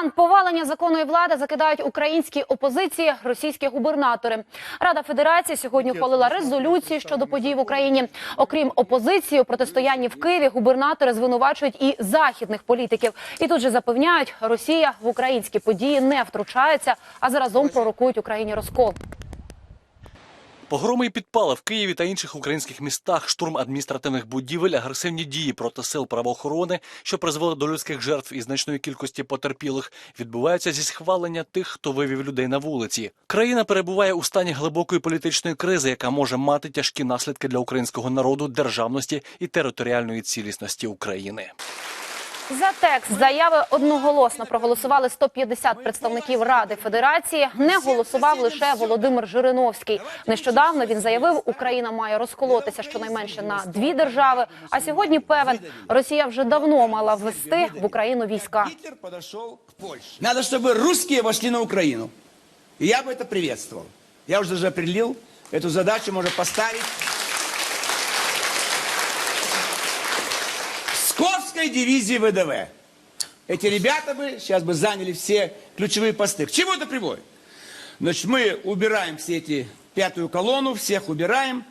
план повалення законної влади закидають українські опозиції російські губернатори. Рада Федерації сьогодні ухвалила резолюцію щодо подій в Україні. Окрім опозиції, у протистоянні в Києві губернатори звинувачують і західних політиків. І тут же запевняють, Росія в українські події не втручається, а заразом пророкують Україні розкол. Погроми і підпали в Києві та інших українських містах, штурм адміністративних будівель, агресивні дії проти сил правоохорони, що призвели до людських жертв і значної кількості потерпілих, відбуваються зі схвалення тих, хто вивів людей на вулиці. Країна перебуває у стані глибокої політичної кризи, яка може мати тяжкі наслідки для українського народу, державності і територіальної цілісності України. За текст заяви одноголосно проголосували 150 представників Ради Федерації. Не голосував лише Володимир Жириновський. Нещодавно він заявив, Україна має розколотися щонайменше на дві держави. А сьогодні певен, Росія вже давно мала ввести в Україну війська. Гитлер подошел к Польше. Надо, чтобы русские вошли на Украину. И я бы это приветствовал. Я уже даже определил, эту задачу можно поставить Псковской дивизии ВДВ. Эти ребята бы сейчас бы заняли все ключевые посты. К чему это приводит? Значит, мы убираем все эти пятую колонну, всех убираем.